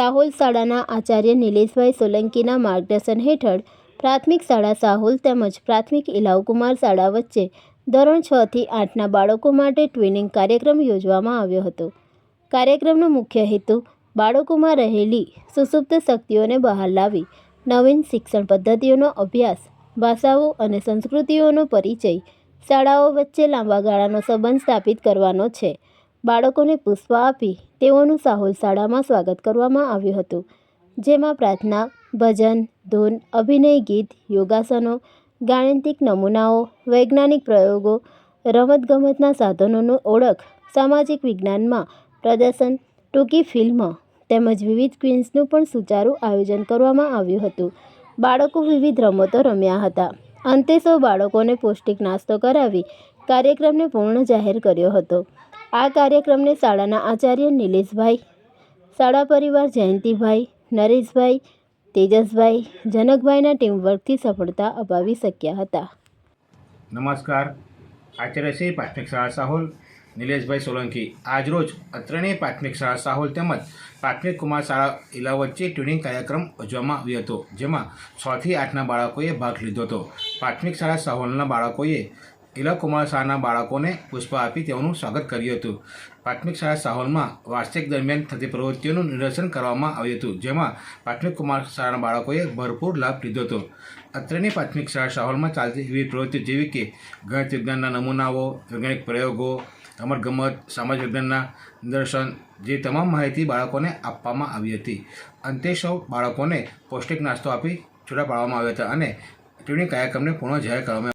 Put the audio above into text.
સાહોલ શાળાના આચાર્ય નિલેશભાઈ સોલંકીના માર્ગદર્શન હેઠળ પ્રાથમિક શાળા સાહોલ તેમજ પ્રાથમિક ઇલાવકુમાર શાળા વચ્ચે ધોરણ છ થી આઠના બાળકો માટે ટ્વિનિંગ કાર્યક્રમ યોજવામાં આવ્યો હતો. કાર્યક્રમનો મુખ્ય હેતુ બાળકોમાં રહેલી સુસુપ્ત શક્તિઓને બહાર લાવી, નવીન શિક્ષણ પદ્ધતિઓનો અભ્યાસ, ભાષાઓ અને સંસ્કૃતિઓનો પરિચય, શાળાઓ વચ્ચે લાંબા ગાળાનો સંબંધ સ્થાપિત કરવાનો છે. બાળકોને પુષ્પ આપી તેઓનું સાહોલ શાળામાં સ્વાગત કરવામાં આવ્યું હતું, જેમાં પ્રાર્થના, ભજન, ધૂન, અભિનય ગીત, યોગાસનો, ગાણિતિક નમૂનાઓ, વૈજ્ઞાનિક પ્રયોગો, રમતગમતના સાધનોનું ઓળખ, સામાજિક વિજ્ઞાનમાં પ્રદર્શન, ટૂંકી ફિલ્મ તેમજ વિવિધ ક્વિન્સનું પણ સુચારું આયોજન કરવામાં આવ્યું હતું. બાળકો વિવિધ રમતો રમ્યા હતા. અંતે સૌ બાળકોને પૌષ્ટિક નાસ્તો કરાવી કાર્યક્રમને પૂર્ણ જાહેર કર્યો હતો. આ કાર્યક્રમને શાળાના આચાર્ય નિલેશભાઈ, શાળા પરિવાર જયંતિભાઈ, નરેશભાઈ, તેજસભાઈ, જનકભાઈના ટીમવર્કથી સફળતા અપાવી શક્યા હતા. નમસ્કાર. આચાર્ય શ્રી પ્રાથમિક શાળા સાહોલ, નિલેશભાઈ સોલંકી. આજરોજ અત્રણી પ્રાથમિક શાળા સાહોલ તેમજ પ્રાથમિક કુમાર શાળા ઇલા વચ્ચે ટ્યુનિંગ કાર્યક્રમ યોજવામાં આવ્યો હતો, જેમાં છથી આઠના બાળકોએ ભાગ લીધો હતો. પ્રાથમિક શાળા સાહોલના બાળકોએ ઇલા શાહના બાળકોને પુષ્પ આપી તેઓનું સ્વાગત કર્યું હતું. પ્રાથમિક શાળા સાહોલમાં વાર્ષિક દરમિયાન થતી પ્રવૃત્તિઓનું નિદર્શન કરવામાં આવ્યું હતું, જેમાં પ્રાથમિક કુમાર શાળાના બાળકોએ ભરપૂર લાભ લીધો હતો. અત્રેની પ્રાથમિક શાળા સાહોલમાં ચાલતી વિવિધ પ્રવૃત્તિઓ જેવી કે ગણિત વિજ્ઞાનના નમૂનાઓ, વૈજ્ઞાનિક પ્રયોગો, રમતગમત સમાજ વિજ્ઞાનના નિદર્શન, જે તમામ માહિતી બાળકોને આપવામાં આવી હતી. અંતે સૌ બાળકોને પૌષ્ટિક નાસ્તો આપી છૂટા પાડવામાં આવ્યા હતા અને ટ્યુનિંગ કાર્યક્રમને પૂર્ણ જાહેર કરવામાં